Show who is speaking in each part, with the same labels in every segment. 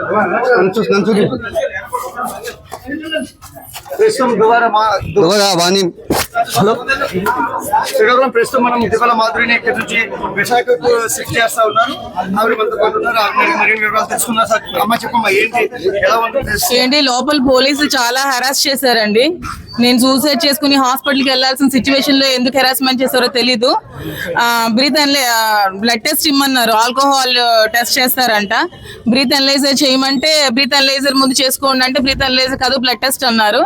Speaker 1: నన్ను నన్ను చూడు
Speaker 2: హలో? శ్రీకాకుళం ప్రస్తుతం మనం దివాల మాధురిని ఇక్కడ నుంచి విశాఖకు షిఫ్ట్ చేస్తా ఉన్నారు. ఆవిడ మనతో పాటు ఉన్నారు. ఆవిడ మరిన్ని వివరాలు తెలుసుకున్నారు సార్ అమ్మ చెప్పమ్మా ఏంటి? ఎలా ఉంటుంది
Speaker 3: ఏంటి లోపల పోలీసులు చాలా హెరాస్ చేశారండి. నేను సూసైడ్ చేసుకుని హాస్పిటల్కి వెళ్ళాల్సిన సిచ్యువేషన్లో ఎందుకు హెరాస్మెంట్ చేశారో తెలీదు. బ్రీత్ అనలే బ్లడ్ టెస్ట్ ఇమ్మన్నారు. ఆల్కహాల్ టెస్ట్ చేస్తారంట. బ్రీత్ అనలైజర్ చేయమంటే బ్రీత్ అనలైజర్ ముందు చేసుకోండి అంటే బ్రీత్ అనలైజర్ కాదు బ్లడ్ టెస్ట్ అన్నారు.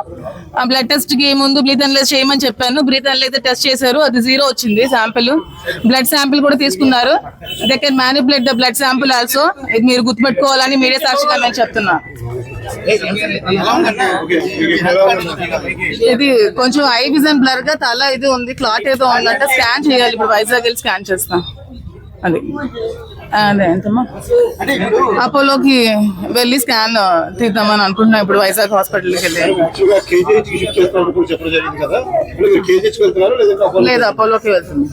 Speaker 3: ఆ బ్లడ్ టెస్ట్కి ముందు బ్రీత్ అనలైజర్ చేయమని చెప్పాను. బ్రీత్ అయితే టెస్ట్ చేశారు. అది జీరో వచ్చింది శాంపిల్ బ్లడ్ శాంపిల్ కూడా తీసుకున్నారు. They can manipulate the blood sample also ఇది మీరు గుర్తుపెట్టుకోవాలని మీడియా సాక్షిగా నేను చెప్తున్నా. ఇది కొంచెం ఐ విజన్ బ్లర్గా తల ఇది ఉంది క్లాట్ ఏదో ఉందంటే. స్కాన్ చేయాలి. ఇప్పుడు వైజాగ్ వెళ్ళి స్కాన్ చేస్తాం. అది. అదే ఎంతమ్మా? అపోలోకి వెళ్ళి స్కాన్ తీద్దామని అనుకుంటున్నాం. ఇప్పుడు వైజాగ్ హాస్పిటల్కి వెళ్ళి. లేదు అపోలోకి వెళ్తుంది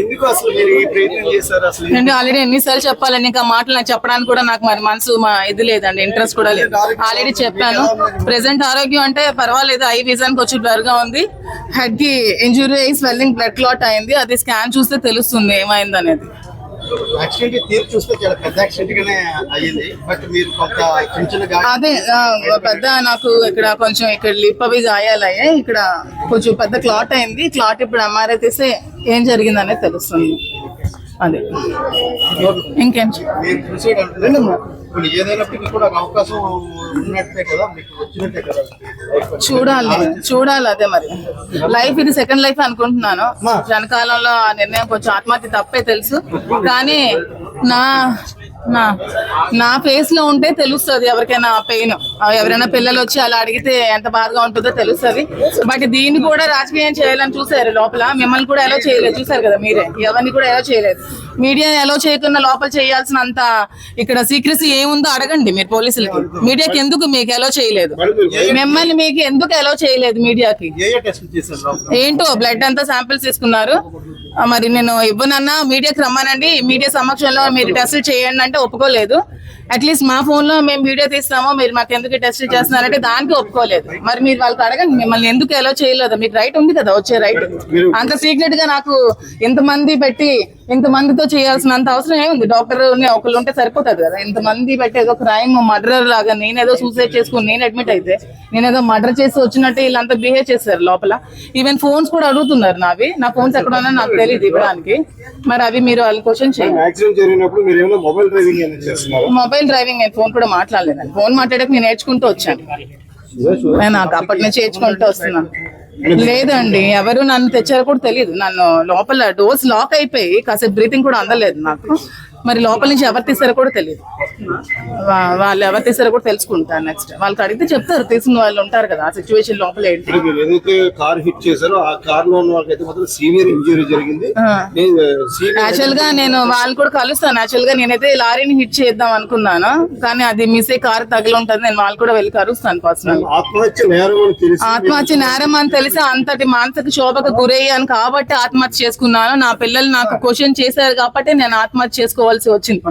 Speaker 2: ఎందుకు అసలు మీరు ఈ ప్రయత్నం చేశారు అసలు?
Speaker 3: ఆల్రెడీ ఎన్నిసార్లు చెప్పాలని ఇంకా మాటలు నాకు చెప్పడానికి కూడా నాకు మరి మనసు మా ఇది లేదండి ఇంట్రెస్ట్ కూడా లేదు. ఆల్రెడీ చెప్పాను. ప్రెసెంట్ ఆరోగ్యం అంటే పర్వాలేదు ఐ విజన్ కొంచెం బ్లర్గా ఉంది. హెడ్కి ఇంజురీ స్వెల్లింగ్ బ్లడ్ క్లాట్ అయింది. అది స్కాన్ చూస్తే తెలుస్తుంది ఏమైంది అనేది
Speaker 4: యాక్సిడెంట్ తీర్పు చూస్తే చాలా పెద్ద యాక్సిడెంట్ గానే అయ్యింది. బట్ మీరు కొంత చిన్న చిన్న
Speaker 3: అదే పెద్ద నాకు ఇక్కడ కొంచెం ఇక్కడ లిప్ అవి గాయాలయ్యాయి ఇక్కడ కొంచెం పెద్ద క్లాట్ అయింది. క్లాట్ ఇప్పుడు ఎంఆర్ఐ తీస్తే ఏం జరిగిందనే తెలుస్తుంది. అదే. ఇంకేం చూడాలి చూడాలి అదే మరి. లైఫ్ ఇది సెకండ్ లైఫ్ అనుకుంటున్నాను. జనకాలంలో ఆ నిర్ణయం కొంచెం ఆత్మహత్య తప్పే తెలుసు. కానీ నా నా నా ఫేస్లో ఉంటే తెలుస్తుంది ఎవరికైనా పెయిన్ ఎవరైనా పిల్లలు వచ్చి అలా అడిగితే ఎంత బాధగా ఉంటుందో తెలుస్తుంది. బట్ దీన్ని కూడా రాజకీయం చేయాలని చూసారు లోపల. మిమ్మల్ని కూడా ఎలా చేయలేదు. చూసారు కదా మీరే. ఎవరిని కూడా ఎలా చేయలేదు. మీడియా ఎలా చేయకుండా లోపల చేయాల్సినంత ఇక్కడ సీక్రసీ ఏముందో అడగండి మీరు పోలీసులకి. మీడియాకి ఎందుకు మీకు ఎలా చేయలేదు? మిమ్మల్ని మీకు ఎందుకు ఎలా చేయలేదు మీడియాకి? ఏంటో బ్లడ్ అంతా శాంపిల్స్ తీసుకున్నారు. మరి నేను ఇవ్వనన్నా మీడియాకి రమ్మనండి. మీడియా సమక్షంలో మీరు టెస్ట్ చేయండి అంటే ఒప్పుకోలేదు. అట్లీస్ట్ మా ఫోన్లో మేము వీడియో తీస్తామో మీరు మాకు ఎందుకు టెస్ట్ చేస్తున్నారంటే దానికి ఒప్పుకోలేదు. మరి మీరు వాళ్ళకి అడగండి మిమ్మల్ని ఎందుకు ఎలా చేయలేదు? మీకు రైట్ ఉంది కదా వచ్చే రైట్ అంత సీక్రెట్గా నాకు ఇంతమంది పెట్టి ఇంతమందితో చేయాల్సినంత అవసరం ఏముంది? డాక్టర్ ఒకళ్ళు ఉంటే సరిపోతుంది కదా. ఇంతమంది పెట్టి ఏదో క్రైమ్ మర్డర్ లాగా నేనేదో సూసైడ్ చేసుకుని నేను అడ్మిట్ అయితే నేనేదో మర్డర్ చేసి వచ్చినట్టు వీళ్ళంతా బిహేవ్ చేశారు లోపల. ఈవెన్ ఫోన్స్ కూడా అడుగుతున్నారు నావి. నా ఫోన్స్ ఎక్కడ ఉన్నా నాకు తెలియదు ఇవ్వడానికి. మరి అవి మీరు వాళ్ళ క్వశ్చన్ చేయండి.
Speaker 4: మొబైల్ డ్రైవింగ్
Speaker 3: మొబైల్ డ్రైవింగ్ నేను ఫోన్ కూడా మాట్లాడలేదు ఫోన్ మాట్లాడక నేను నేర్చుకుంటూ వచ్చాను. నేను నాకు అప్పటి నుంచి నేర్చుకుంటూ వస్తున్నాను. లేదండి ఎవరు నన్ను తెచ్చారో కూడా తెలియదు నన్ను లోపల డోర్స్ లాక్ అయిపోయి కాసేపు బ్రీతింగ్ కూడా అందలేదు నాకు. మరి లోపల నుంచి ఎవరు తీసారో కూడా తెలియదు. వా- వాళ్ళు ఎవరు తీసారో కూడా తెలుసుకుంటాను నెక్స్ట్ వాళ్ళకి అడిగితే చెప్తారు తీసుకున్న వాళ్ళు ఉంటారు కదా ఆ సిచ్యువేషన్ లోపల ఏంటి?
Speaker 4: ఏదైతే కార్ హిట్ చేశారో ఆ కార్లో ఉన్న వాళ్ళకైతే మాత్రం సీనియర్ ఇంజరీ జరిగింది. సీనియర్
Speaker 3: యాక్చువల్గా నేను వాళ్ళు కూడా కలుస్తాను. యాక్చువల్గా నేనైతే లారీని హిట్ చేద్దాం అనుకున్నాను. కానీ అది మిస్ అయ్యి కారు తగిలి ఉంటుంది నేను వాళ్ళు కూడా వెళ్ళి కలుస్తాను పర్సనల్
Speaker 4: ఆత్మహత్య నేరం అని తెలిసి
Speaker 3: ఆత్మహత్య నేరం అని తెలిసి అంతటి మానసిక శోభకు గురయ్యాను కాబట్టి ఆత్మహత్య చేసుకున్నాను. నా పిల్లలు నాకు క్వశ్చన్ చేశారు కాబట్టి నేను ఆత్మహత్య చేసుకోవాల్సి వచ్చింది.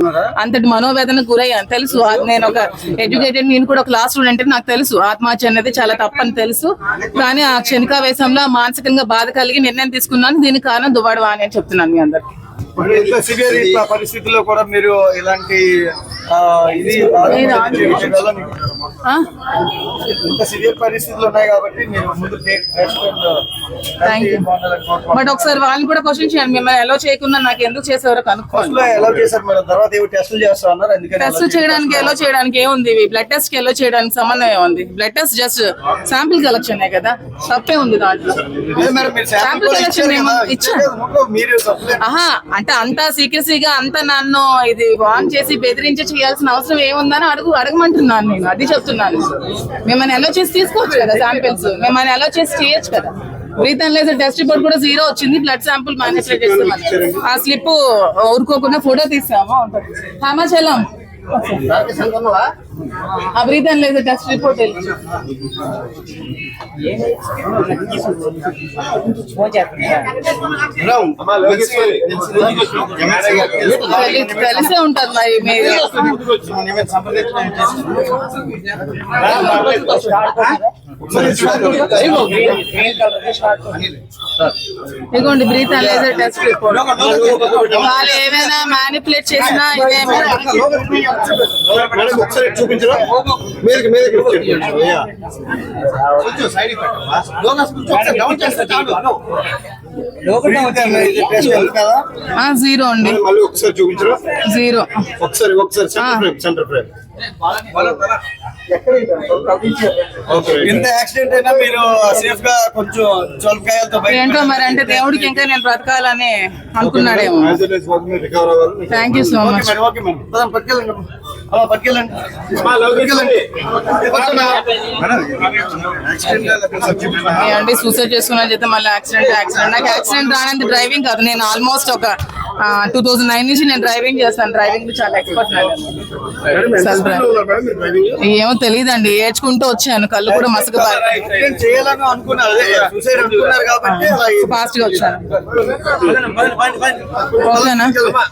Speaker 3: అంతటి మనోవేదనకు గురయ్యాను. తెలుసు నేను ఒక ఎడ్యుకేటెడ్ నేను కూడా ఒక క్లాస్ స్టూడెంట్ నాకు తెలుసు. ఆత్మహత్య అనేది చాలా తప్పని తెలుసు. కానీ ఆ క్షణికావేశంలో మానసికంగా బాధ కలిగి నిర్ణయం తీసుకున్నాను. దీనికి కారణం దువ్వాడు అని చెప్తున్నాను మీ అందరికి.
Speaker 2: పరిస్థితుల్లో కూడా మీరు ఇలాంటి ఇది ఆలోచించగలని
Speaker 3: ఆ?
Speaker 2: ఇంత సివియర్ పరిస్థితులు ఉన్నాయి కాబట్టి మీరు ముందు take rest and, uh.
Speaker 3: But ఒకసారి వాళ్ళని కూడా క్వశ్చన్ చేయండి. మిమ్మల్ని ఎలా చేయకుండా నాకు ఎందుకు చేసేవారో కనుక్కోండి.
Speaker 2: ఎలా చేశారు మరి తర్వాత ఏవో టెస్టులు చేస్తా ఉన్నారు అందుకని
Speaker 3: టెస్ట్ చేయడానికి ఎలా చేయడానికి ఏముంది? బ్లడ్ టెస్ట్కి ఎలా చేయడానికి సంబంధం ఏముంది blood test just sample collection కదా? తప్పే ఉంది దాంట్లో. ఏమో
Speaker 2: కదా,
Speaker 3: ఇచ్చాను. అంటే అంతా సీక్రసీగా అంత నన్ను ఇది వాన్ చేసి బెదిరించి చేయాల్సిన అవసరం ఏముందని అడుగు అడగమంటున్నాను నేను. అది చెప్తున్నాను. మిమ్మల్ని ఎలా చేసి తీసుకోవచ్చు కదా శాంపిల్స్ మిమ్మల్ని ఎలా చేసి చేయొచ్చు కదా. బ్రీత్ అనలైజర్ టెస్ట్ రిపోర్ట్ కూడా జీరో వచ్చింది. బ్లడ్ శాంపుల్ మ్యానేజ్ చేస్తామని ఆ స్లిప్ ఊరుకోకుండా ఫోటో తీసాము హిమాచలం. ఆ? బ్రీదన్ లేదు టెస్ట్ రిపోర్ట్ తెలిసే ఉంటది మరి మీరు ఇదిగోండి బ్రీత్ లేజర్ టెస్ట్ రిపోర్ట్ వాళ్ళు ఏమైనా మ్యానిపులేట్ చేసినా జీరో అండి
Speaker 4: మేడం మళ్ళీ ఒకసారి చూపించరా
Speaker 3: జీరో
Speaker 4: ఒకసారి ఒకసారి centre frame centre frame okay
Speaker 2: ఎంత యాక్సిడెంట్ అయినా మీరు సేఫ్గా కొంచెం చొలకాయలతో
Speaker 3: ఏంటో మరి అంటే దేవుడికి ఇంకా నేను బ్రతకాలని అనుకున్నాడేమో. థ్యాంక్ యూ సో మచ్ ఏమండి సూసైడ్ చేసుకున్నా చెప్తే మళ్ళీ యాక్సిడెంట్ యాక్సిడెంట్ నాకు యాక్సిడెంట్ రానంది డ్రైవింగ్ కాదు. నేను ఆల్మోస్ట్ ఒక టూ థౌసండ్ నైన్ నుంచి నేను డ్రైవింగ్ చేస్తాను. డ్రైవింగ్ చాలా ఎక్స్పర్ట్ ఏమో తెలియదండి ఏడ్చుకుంటూ వచ్చాను. కళ్ళు కూడా మసక ఫాస్ట్గా వచ్చాను. ఓకేనా?